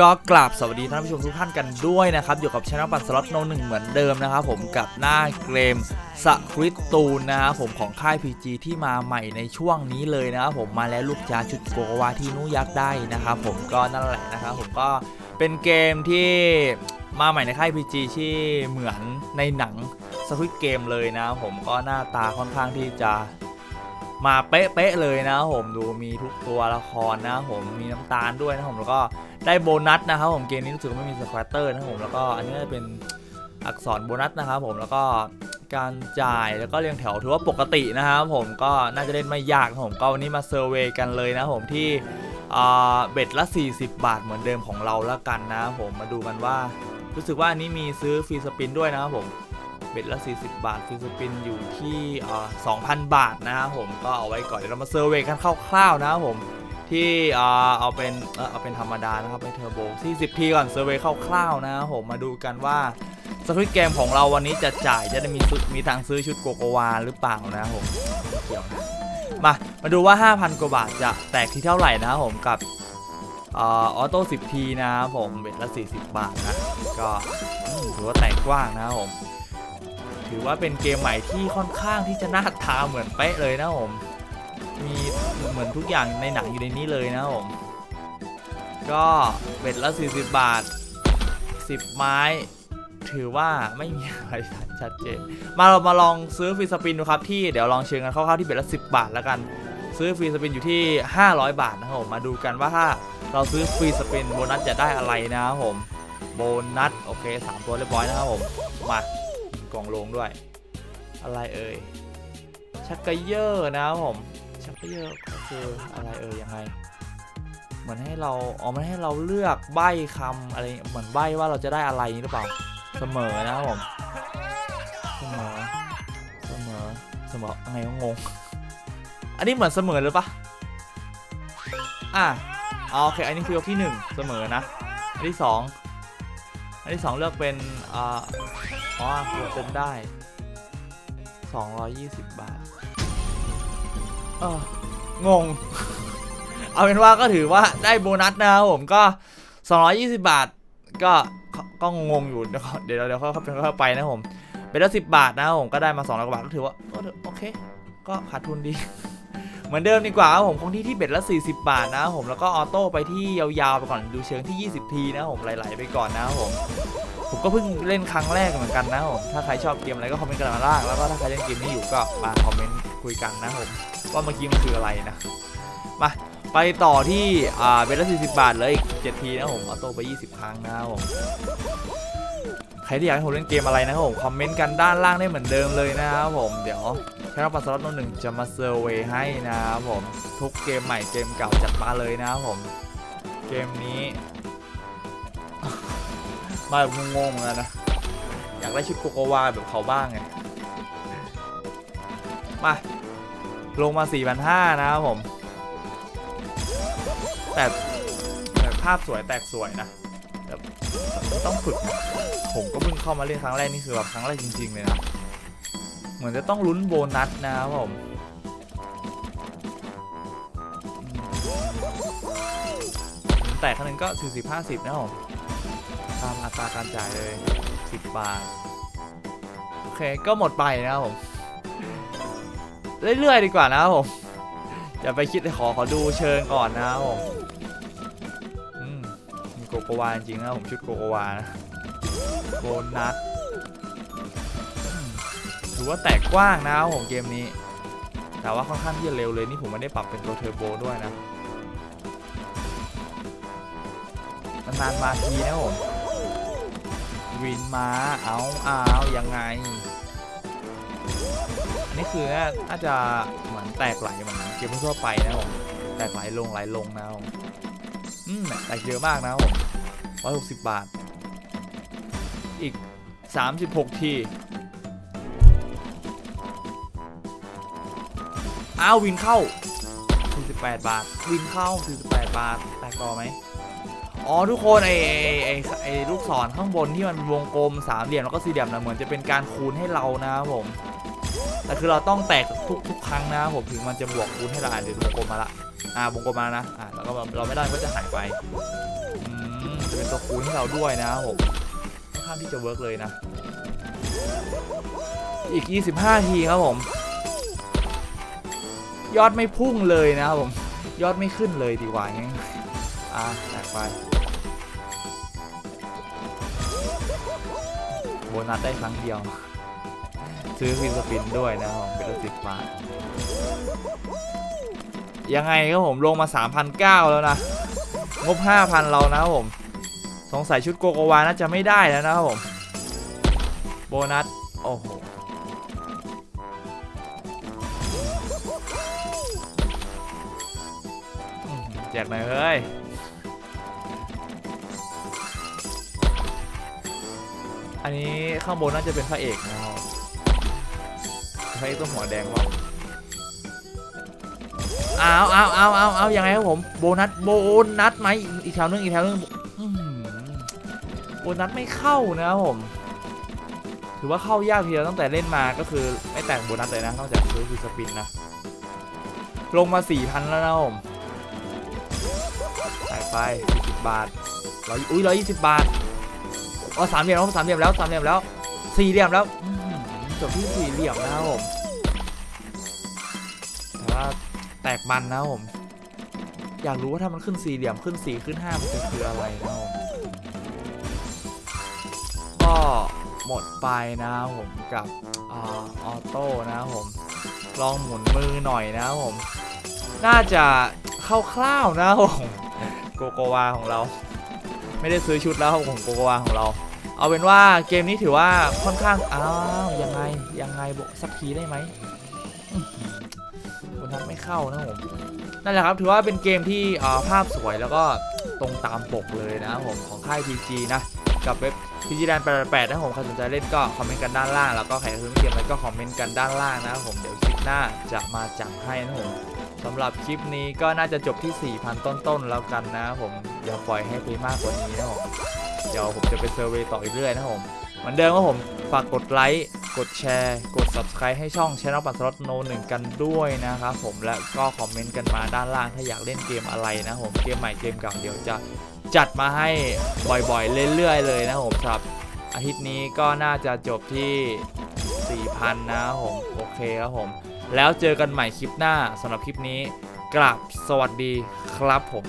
ก็กราบสวัสดีท่านผู้ชมทุกท่านกันด้วยนะครับ อยู่กับช anel ปันสล็อตโนหนึ่งเหมือนเดิมนะครับผมกับหน้าเกมสคริปตูนนะครับผมของค่าย PG ที่มาใหม่ในช่วงนี้เลยนะครับผมมาแล้วลูกจ้าชุดโกวาที่นุยักษ์ได้นะครับผมก็นั่นแหละนะครับผมก็เป็นเกมที่มาใหม่ในค่าย PG ที่เหมือนในหนังสคริปเกมเลยนะครับผมก็หน้าตาค่อนข้างที่จะ มาเป๊ะๆเลยนะผมดูมีทุกตัวละครนะผมมีน้ำตาลด้วยนะผมแล้วก็ได้โบนัสนะครับผมเกมนี้รู้สึกว่าไม่มีสควอเตอร์นะผมแล้วก็อันนี้จะเป็นอักษรโบนัสนะครับผมแล้วก็การจ่ายแล้วก็เรียงแถวถือว่าปกตินะครับผมก็น่าจะเล่นไม่ยากผมก็วันนี้มาเซอร์เวยกันเลยนะผมที่เบ็ดละ 40 บาทเหมือนเดิมของเราแล้วกันนะผมมาดูกันว่า รู้สึกว่าอันนี้มีซื้อฟรีสปินด้วยนะครับผม เบ็ดละ 40 บาทฟิลิปปินอยู่ที่2,000 บาทนะครับผมก็เอาไว้ก่อนเดี๋ยวเรามาเซอร์เวยกันคร่าวๆนะครับผมที่เอาเป็นเอาเป็นธรรมดานะครับไม่เทอร์โบ40ทีก่อนเซอร์เวยคร่าวๆนะครับผมมาดูกันว่าสคริปเกมของเราวันนี้จะจ่ายจะได้มีมีทางซื้อชุดโกโกวาหรือเปล่านะครับผมไม่เกี่ยวนะมามาดูว่า 5,000 กว่าบาทจะแตกที่เท่าไหร่นะครับผมกับออโต้ 10ทีนะครับผมเบ็ดละ 40 บาทนะ ก็ถือว่าแตกกว้างนะครับผม ถือว่าเป็นเกมใหม่ที่ค่อนข้างที่จะน่าทาเหมือนเป๊ะเลยนะผมมีเหมือนทุกอย่างในหนังอยู่ในนี้เลยนะผมก็เบ็ดละ 40 บาท 10 ไม้ ถือว่าไม่มีอะไรชัดเจน มาเรามาลองซื้อฟรีสปินดูครับที่เดี๋ยวลองเชิญกันคร่าวๆที่เบ็ดละ 10 บาทแล้วกัน ซื้อฟรีสปินอยู่ที่ 500 บาทนะครับผมมาดูกันว่าถ้าเราซื้อฟรีสปินโบนัสจะได้อะไรนะครับผมโบนัสโอเคสามตัวเรียบร้อยนะครับผมมา กล่องลงด้วย อะไรเอ่ยชักกะเยอร์นะผมชักกะเยอร์ก็คืออะไรเอ่ยยังไงเหมือนให้เราอ๋อมันให้เราเลือกใบ้คำอะไรเหมือนใบว่าเราจะได้อะไรหรือเปล่าเสมอนะครับผมเสมอเสมอเสมอไงงงอันนี้เหมือนเสมอหรือปะอะอ๋อโอเคอันนี้คือยกที่หนึ่งเสมอนะอันที่สอง อันที่สองเลือกเป็นอ่าอ๋อรวมเป็นได้ 220 บาทเอองง เอาเป็นว่าก็ถือว่าได้โบนัสนะครับผมก็ 220 บาท ก็ก็งงอยู่ เดี๋ยวเดี๋ยวเดี๋ยวเขาเข้าเข้าไปนะผมเป็นละสิบบาทนะผมก็ได้มา200กว่าบาทก็ถือว่าเออโอเค ก็ขาดทุนดี เหมือนเดิมดีกว่าผมคงที่ที่เบ็ดละ 40 บาทนะผมแล้วก็ออโต้ไปที่ยาวๆไปก่อนดูเชิงที่ 20 ทีนะผมไหลๆไปก่อนนะผมผมก็เพิ่งเล่นครั้งแรกเหมือนกันนะผมถ้าใครชอบเกมอะไรก็คอมเมนต์กันมาล่างแล้วก็ถ้าใครเล่นเกมนี้อยู่ก็มาคอมเมนต์คุยกันนะผมว่าเมื่อกี้มันคืออะไรนะมาไปต่อที่อ่าเบลละ 40 บาทเลยอีก7ทีนะผมออโต้ไป 20 ครั้งนะผมใครที่อยากให้ผมเล่นเกมอะไรนะครับผมคอมเมนต์กันด้านล่างได้เหมือนเดิมเลยนะครับผมเดี๋ยว ช่องปัสสล็อตโนหนึ่งจะมาเซอร์เวยให้นะครับผมทุกเกมใหม่เกมเก่าจัดมาเลยนะครับผม เกมนี้ มาแบบงงๆเหมือนกันนะ อยากได้ชุดโกโกวาแบบเขาบ้างไงมาลงมา 4,500 นะครับผม แต่แต่ภาพสวยแตกสวยนะแบบต้องฝึก ผมก็เพิ่งเข้ามาเล่นครั้งแรกนี่คือแบบครั้งแรกจริง ๆ เลยนะ เหมือนจะต้องลุ้นโบนัสนะครับผมแต่ครั้งนึงก็ 40-50 นะครับผม ตามอัตราการจ่ายเลย 10 บาท โอเค ก็หมดไปนะครับผม เรื่อยๆดีกว่านะครับผม อย่าไปคิดขอขอดูเชิญก่อนนะครับผมอืมโกโกวาจริงนะผมชุดโกโกวานะโบนัส ถือว่าแตกกว้างนะครับผมเกมนี้ แต่ว่าค่อนข้างที่จะเร็วเลยนี่ผมไม่ได้ปรับเป็นตัวเทอร์โบด้วยนะนานมาทีนะผมวินมาเอาเอายังไงอันนี้คือน่าจะเหมือนแตกไหลเหมือนเกมทั่วไปนะผมแตกไหลลงไหลลงนะผมอืมแตกเยอะมากนะผมร้อยหกสิบบาท อีกสามสิบหกที อ้าววินเข้า 48 บาท วินเข้า 48 บาท แตกต่อไหมอ๋อทุกคนไอไอไอไอลูกศรข้างบนที่มันเป็นวงกลมสามเหลี่ยมแล้วก็สี่เหลี่ยมนะเหมือนจะเป็นการคูณให้เรานะครับผมแต่คือเราต้องแตกทุกทุกครั้งนะครับผมถึงมันจะบวกคูณให้เราอานเดี๋ยววงกลมมาละอ่าวงกลมมานะอ่าแล้วก็เราไม่ได้ก็จะหายไปอืมจะเป็นตัวคูณให้เราด้วยนะครับผมค่อนข้างที่จะเวิร์กเลยนะ อีก 25 ทีครับผม ยอดไม่พุ่งเลยนะครับผม ยอดไม่ขึ้นเลยดีกว่างั้นอะแตกไป โบนัสได้ครั้งเดียว ซื้อฟินสปินด้วยนะครับผมเป็นละสิบบาทยังไงครับผมลงมา 3,900 แล้วนะ งบ 5,000 เรานะครับผม สงสัยชุดโกโกวาน่าจะไม่ได้แล้วนะครับผม โบนัส โอ้โห แจกหน่อยเฮ้ยอันนี้ข้างบนน่าจะเป็นพระเอกนะครับพระเอกต้องหัวแดงเปล่าเอาเอาเอาเอาเอายังไงครับผมโบนัสโบนัสไหมอีกแถวนึงอีกแถวนึงโบนัสไม่เข้านะครับผม ถือว่าเข้ายากทีเดียวตั้งแต่เล่นมาก็คือไม่แต่งโบนัสเลยนะนอกจากซื้อคือสปินนะลงมา4,000แล้วนะครับผม ไป40บาทร้อยอุ้ยร้อยยี่สิบบาทอ๋อสามเหลี่ยมแล้วสามเหลี่ยมแล้วสามเหลี่ยมแล้วสี่เหลี่ยมแล้วจบที่สี่เหลี่ยมนะครับผมแต่ว่าแตกมันนะผม อยากรู้ว่าถ้ามันขึ้นสี่เหลี่ยมขึ้นสี่ขึ้นห้ามันจะคืออะไรนะผมก็หมดไปนะผมกับออโต้นะผมลองหมุนมือหน่อยนะผม น่าจะคร่าวๆนะผม กโกวาของเรา ไม่ได้ซื้อชุดแล้วของโกโกวาของเรา เอาเป็นว่าเกมนี้ถือว่าค่อนข้าง อ้าวยังไงยังไงบอกสักทีได้ไหมอื้อหือบนทันไม่เข้านะผมนั่นแหละครับถือว่าเป็นเกมที่าภาพสวยแล้วก็ตรงตามปกเลยนะผมของค่าย PG นะ กับเว็บ PG แดน88นะผมใครสนใจเล่นก็คอมเมนต์กันด้านล่างแล้วก็ใครซื้อเกมอะไรก็คอมเมนต์กันด้านล่างนะผมเดี๋ยวคลิปหน้าจะมาจัดให้นะผม สำหรับคลิปนี้ก็น่าจะจบที่ 4,000 ต้นๆ แล้วกันนะผมอย่าปล่อยให้ไปมากกว่านี้นะผมเดี๋ยวผมจะไปเซอร์เวยต่ออีกเรื่อยนะผมเหมือนเดิมครับผมฝากกดไลค์กดแชร์ กด Subscribe ให้ช่อง Channel ปันสล็อตโนหนึ่งกันด้วยนะครับผมและก็คอมเมนต์กันมาด้านล่างถ้าอยากเล่นเกมอะไรนะผมเกมใหม่เกมเก่าเดี๋ยวจะจัดมาให้บ่อยๆ เรื่อยๆ เลยนะครับผมสำหรับ อาทิตย์นี้ก็น่าจะจบที่ 4,000 นะผม โอเคครับผม แล้วเจอกันใหม่คลิปหน้าสำหรับคลิปนี้กราบสวัสดีครับผม